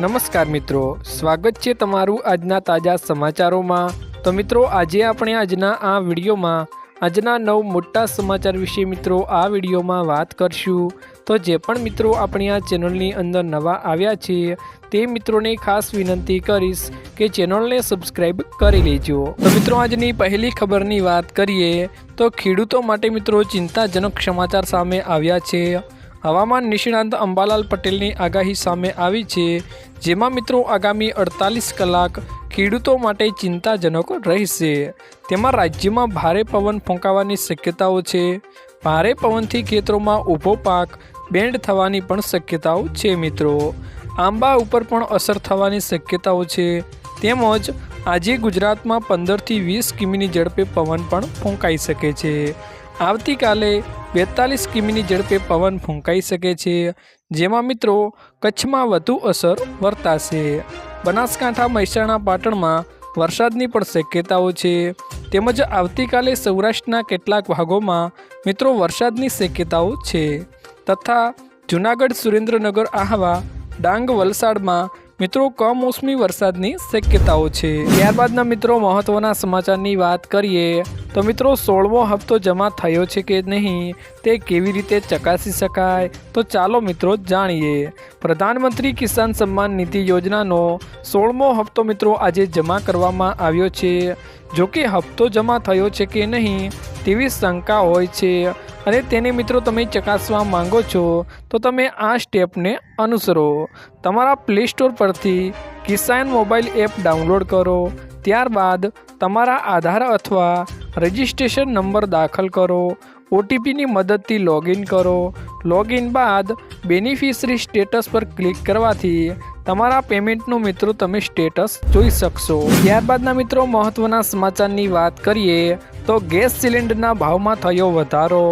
નમસ્કાર મિત્રો, સ્વાગત છે તમારું આજના તાજા સમાચારોમાં. તો મિત્રો, આજે આપણે આજના આ વિડીયોમાં, આજના નવ મોટા સમાચાર વિશે મિત્રો આ વિડીયોમાં વાત કરશું. તો જે પણ મિત્રો આપણી આ ચેનલની અંદર નવા આવ્યા છે, તે મિત્રોને ખાસ વિનંતી કરીશ કે ચેનલને સબસ્ક્રાઈબ કરી લેજો. તો મિત્રો, આજની પહેલી ખબરની વાત કરીએ, તો ખેડૂતો માટે મિત્રો ચિંતાજનક સમાચાર સામે આવ્યા છે. હવામાન નિષ્ણાંત અંબાલાલ પટેલની આગાહી સામે આવી છે, જેમાં મિત્રો આગામી અડતાલીસ કલાક ખેડૂતો માટે ચિંતાજનક રહેશે. તેમાં રાજ્યમાં ભારે પવન ફૂંકાવાની શક્યતાઓ છે. ભારે પવનથી ખેતરોમાં ઊભો પાક બેન્ડ થવાની પણ શક્યતાઓ છે મિત્રો. આંબા ઉપર પણ અસર થવાની શક્યતાઓ છે. તેમજ આજે ગુજરાતમાં પંદરથી વીસ કિમીની ઝડપે પવન પણ ફૂંકાઈ શકે છે. આવતીકાલે બેતાલીસ કિમીની ઝડપે પવન ફૂંકાઈ શકે છે, જેમાં મિત્રો કચ્છમાં વધુ અસર વર્તાશે. બનાસકાંઠા, મહેસાણા, પાટણમાં વરસાદની પણ શક્યતાઓ છે. તેમજ આવતીકાલે સૌરાષ્ટ્રના કેટલાક ભાગોમાં મિત્રો વરસાદની શક્યતાઓ છે. તથા જૂનાગઢ, સુરેન્દ્રનગર આહવા, ડાંગ, વલસાડમાં મિત્રો, કમોસમી વરસાદની શક્યતાઓ છે. ત્યારબાદના મિત્રો, મહત્વના સમાચારની વાત કરીએ, તો મિત્રો, સોળમો હપ્તો જમા થયો છે કે નહીં? તે કેવી રીતે ચકાસી શકાય? તો ચાલો મિત્રો જાણીએ. પ્રધાનમંત્રી કિસાન સન્માન નિધિ યોજનાનો સોળમો હપ્તો મિત્રો આજે જમા કરવામાં આવ્યો છે. જો કે હપ્તો જમા થયો છે કે નહીં, તેવી શંકા હોય છે. અને તેને મિત્રો તમે ચકાસવા માંગો છો, તો તમે આ સ્ટેપને અનુસરો. તમારા પ્લે સ્ટોર પરથી કિસાન મોબાઈલ એપ ડાઉનલોડ કરો. ત્યારબાદ તમારા આધાર અથવા રજિસ્ટ્રેશન નંબર દાખલ કરો. ઓટીપીની મદદથી લોગિન કરો. લોગિન બાદ બેનિફિશરી સ્ટેટસ પર ક્લિક કરવાથી તમારા પેમેન્ટનું મિત્રો તમે સ્ટેટસ જોઈ શકશો. ત્યારબાદના મિત્રો, મહત્વના સમાચારની વાત કરીએ તો ગેસ સિલિન્ડરના ભાવમાં થયો વધારો.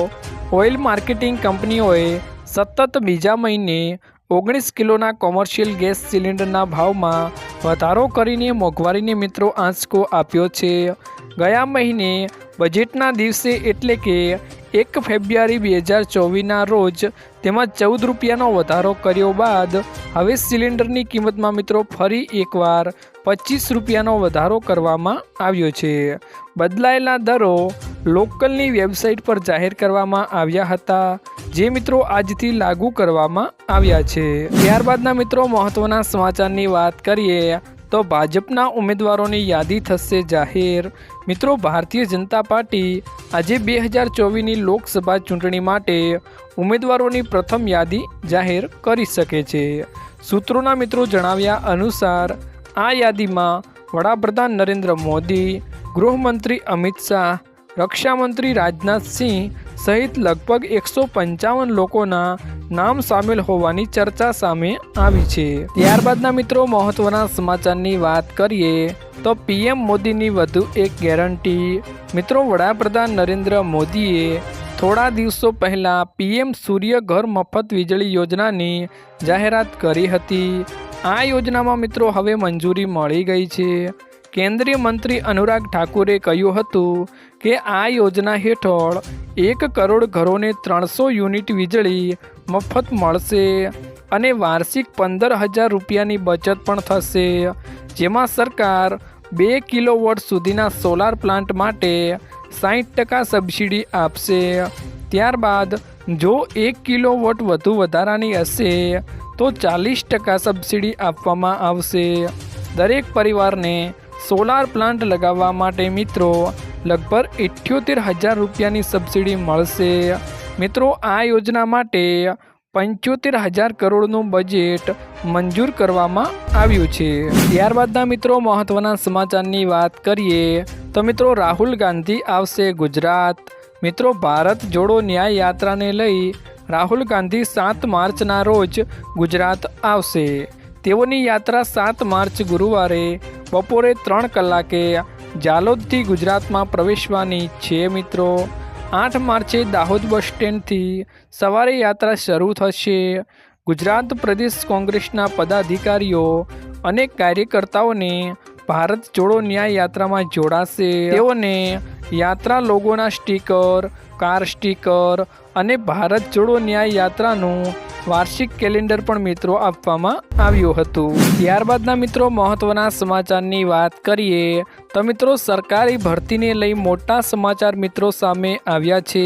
ઓઇલ માર્કેટિંગ કંપનીઓએ સતત બીજા મહિને ઓગણીસ કિલોના કોમર્શિયલ ગેસ સિલિન્ડરના ભાવમાં વધારો કરીને મોંઘવારીને મિત્રો આંચકો આપ્યો છે. ગયા મહિને બજેટના દિવસે એટલે કે એક ફેબ્રુઆરી બે હજાર ચોવીસના રોજ તેમાં ચૌદ રૂપિયાનો વધારો કર્યો બાદ હવે સિલિન્ડરની કિંમતમાં મિત્રો ફરી એકવાર પચીસ રૂપિયાનો વધારો કરવામાં આવ્યો છે. બદલાયેલા દરો લોકલની વેબસાઇટ પર જાહેર કરવામાં આવ્યા હતા, જે મિત્રો આજથી લાગુ કરવામાં આવ્યા છે. ત્યારબાદના મિત્રો મહત્વના સમાચારની વાત કરીએ, તો ભાજપના ઉમેદવારોની યાદી થશે જાહેર મિત્રો, ભારતીય જનતા પાર્ટી આજે બે હજાર ચોવીસની લોકસભા ચૂંટણી માટે ઉમેદવારોની પ્રથમ યાદી જાહેર કરી શકે છે. સૂત્રોના મિત્રો જણાવ્યા અનુસાર, આ યાદીમાં વડાપ્રધાન નરેન્દ્ર મોદી, ગૃહમંત્રી અમિત શાહ, રક્ષામંત્રી રાજનાથસિંહ સહિત લગભગ એકસો પંચાવન લોકોના નામ સામેલ હોવાની ચર્ચા સામે આવી છે. ત્યારબાદના મિત્રો, મહત્વના સમાચારની વાત કરીએ, તો પીએમ મોદીની વધુ એક ગેરંટી. મિત્રો, વડાપ્રધાન નરેન્દ્ર મોદીએ થોડા દિવસો પહેલાં પીએમ સૂર્ય ઘર મફત વીજળી યોજનાની જાહેરાત કરી હતી. આ યોજનામાં મિત્રો, હવે મંજૂરી મળી ગઈ છે. કેન્દ્રીય મંત્રી અનુરાગ ઠાકુરે કહ્યું હતું કે આ યોજના હેઠળ એક કરોડ ઘરોને ત્રણસો યુનિટ વીજળી મફત મળશે અને વાર્ષિક પંદર હજાર રૂપિયાની બચત પણ થશે. જેમાં સરકાર બે કિલોવોટ સુધીના સોલાર પ્લાન્ટ માટે સાહીઠ ટકા સબસિડી આપશે. ત્યારબાદ જો એક કિલોવોટ વધુ વધારાની હશે, તો ચાલીસ ટકા સબસિડી આપવામાં આવશે. દરેક પરિવારને સોલાર પ્લાન્ટ લગાવવા માટે મિત્રો, લગભગ ઇઠ્યોતેર હજાર રૂપિયાની સબસિડી મળશે. મિત્રો, આ યોજના માટે પંચોતેર હજાર કરોડનું બજેટ મંજૂર કરવામાં આવ્યું છે. ત્યારબાદના મિત્રો મહત્ત્વના સમાચારની વાત કરીએ તો મિત્રો, રાહુલ ગાંધી આવશે ગુજરાત. મિત્રો, ભારત જોડો ન્યાય યાત્રાને લઈ રાહુલ ગાંધી સાત માર્ચના રોજ ગુજરાત આવશે. તેઓની યાત્રા સાત માર્ચ ગુરુવારે બપોરે ત્રણ કલાકે જાલોદથી ગુજરાતમાં પ્રવેશવાની છે મિત્રો. આઠ માર્ચે દાહોદ બસ સ્ટેન્ડથી સવારે યાત્રા શરૂ થશે. ગુજરાત પ્રદેશ કોંગ્રેસના પદાધિકારીઓ અને કાર્યકર્તાઓને ભારત જોડો ન્યાય યાત્રામાં જોડાશે. તેઓને યાત્રા લોગોના સ્ટીકર, કાર સ્ટીકર અને ભારત જોડો ન્યાય યાત્રાનું વાર્ષિક કેલેન્ડર પણ મિત્રો આપવામાં આવ્યું હતું. ત્યારબાદના મિત્રો મહત્વના સમાચારની વાત કરીએ, તો મિત્રો સરકારી ભરતીને લઈ મોટા સમાચાર મિત્રો સામે આવ્યા છે.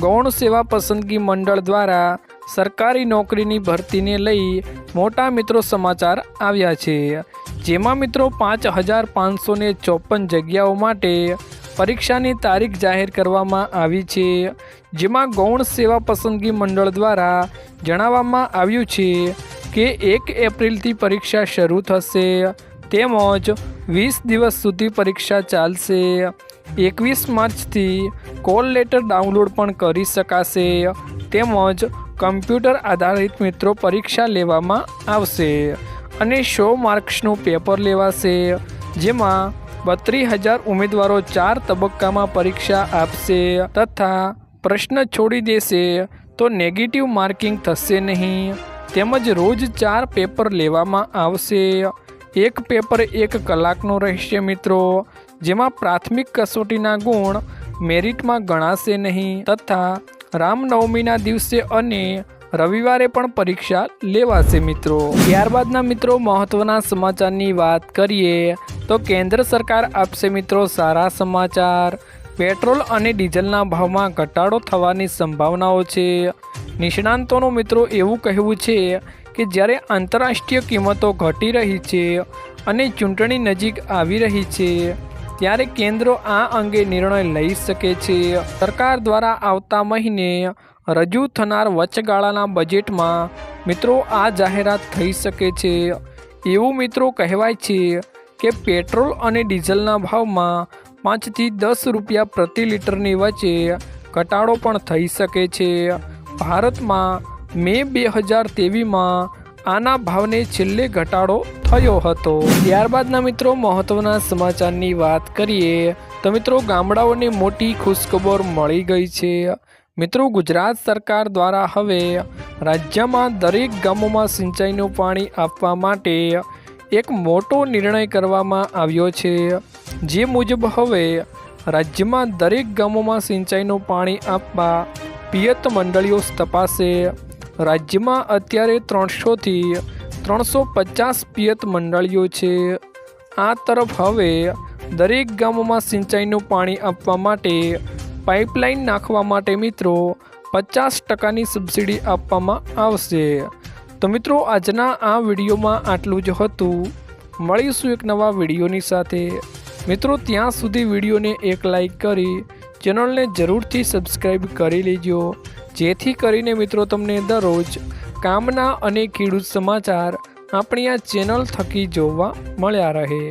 ગૌણ સેવા પસંદગી મંડળ દ્વારા સરકારી નોકરીની ભરતીને લઈ મોટા મિત્રો સમાચાર આવ્યા છે. જેમાં મિત્રો પાંચ હજાર પાંચસો ચોપન જગ્યાઓ માટે પરીક્ષાની તારીખ જાહેર કરવામાં આવી છે. જેમાં ગૌણ સેવા પસંદગી મંડળ દ્વારા જણાવવામાં આવ્યું છે કે એક એપ્રિલથી પરીક્ષા શરૂ થશે, તેમજ વીસ દિવસ સુધી પરીક્ષા ચાલશે. એકવીસ માર્ચથી કોલ લેટર ડાઉનલોડ પણ કરી શકાશે, તેમજ કમ્પ્યુટર આધારિત મિત્રો પરીક્ષા લેવામાં આવશે અને સો માર્ક્સનું પેપર લેવાશે, જેમાં બત્રીસ હજાર ઉમેદવારો ચાર તબક્કામાં પરીક્ષા આપશે તથા પ્રશ્ન છોડી દેશે, તો નેગેટિવ માર્કિંગ થશે નહીં. તેમજ રોજ ચાર પેપર લેવામાં આવશે. એક પેપર એક કલાકનો રહેશે મિત્રો. જેમાં પ્રાથમિક કસોટીના ગુણ મેરિટમાં ગણાશે નહીં. તથા રામનવમીના દિવસે અને રવિવારે પણ પરીક્ષા લેવાશે મિત્રો. ત્યારબાદના મિત્રો મહત્વના સમાચારની વાત કરીએ, તો કેન્દ્ર સરકાર આપશે મિત્રો સારા સમાચાર. પેટ્રોલ અને ડીઝલના ભાવમાં ઘટાડો થવાની સંભાવનાઓ છે. નિષ્ણાંતોનો મિત્રો એવું કહેવું છે કે જ્યારે આંતરરાષ્ટ્રીય કિંમતો ઘટી રહી છે અને ચૂંટણી નજીક આવી રહી છે, ત્યારે કેન્દ્રો આ અંગે નિર્ણય લઈ શકે છે. સરકાર દ્વારા આવતા મહિને રજૂ થનાર વચગાળાના બજેટમાં મિત્રો આ જાહેરાત થઈ શકે છે. એવું મિત્રો કહેવાય છે કે પેટ્રોલ અને ડીઝલના ભાવમાં પાંચથી દસ રૂપિયા પ્રતિ લિટરની વચ્ચે ઘટાડો પણ થઈ શકે છે. ભારતમાં મે બે હજાર તેવીસમાં આના ભાવને છેલ્લે ઘટાડો થયો હતો. ત્યારબાદના મિત્રો મહત્વના સમાચારની વાત કરીએ તો મિત્રો ગામડાઓને મોટી ખુશખબર મળી ગઈ છે. મિત્રો ગુજરાત સરકાર દ્વારા હવે રાજ્યમાં દરેક ગામોમાં સિંચાઈનું પાણી આપવા માટે એક મોટો નિર્ણય કરવામાં આવ્યો છે. જે મુજબ હવે રાજ્યમાં દરેક ગામોમાં સિંચાઈનું પાણી આપવા પિયત મંડળીઓ તપાસે. રાજ્યમાં અત્યારે ત્રણસોથી ત્રણસો પચાસ પિયત મંડળીઓ છે. આ તરફ હવે દરેક ગામોમાં સિંચાઈનું પાણી આપવા માટે પાઇપલાઇન નાખવા માટે મિત્રો પચાસ ટકાની સબસિડી આપવામાં આવશે. તો મિત્રો, આજના આ વિડીયોમાં આટલું જ હતું. મળીશું એક નવા વિડીયોની સાથે. મિત્રો, ત્યાં સુધી વિડીયોને એક લાઈક કરી, ચેનલને જરૂરથી સબસ્ક્રાઈબ કરી લેજો. જેથી કરીને મિત્રો, તમને દરરોજ કામના અને ખેડૂત સમાચાર આપણી આ ચેનલ થકી જોવા મળ્યા રહે.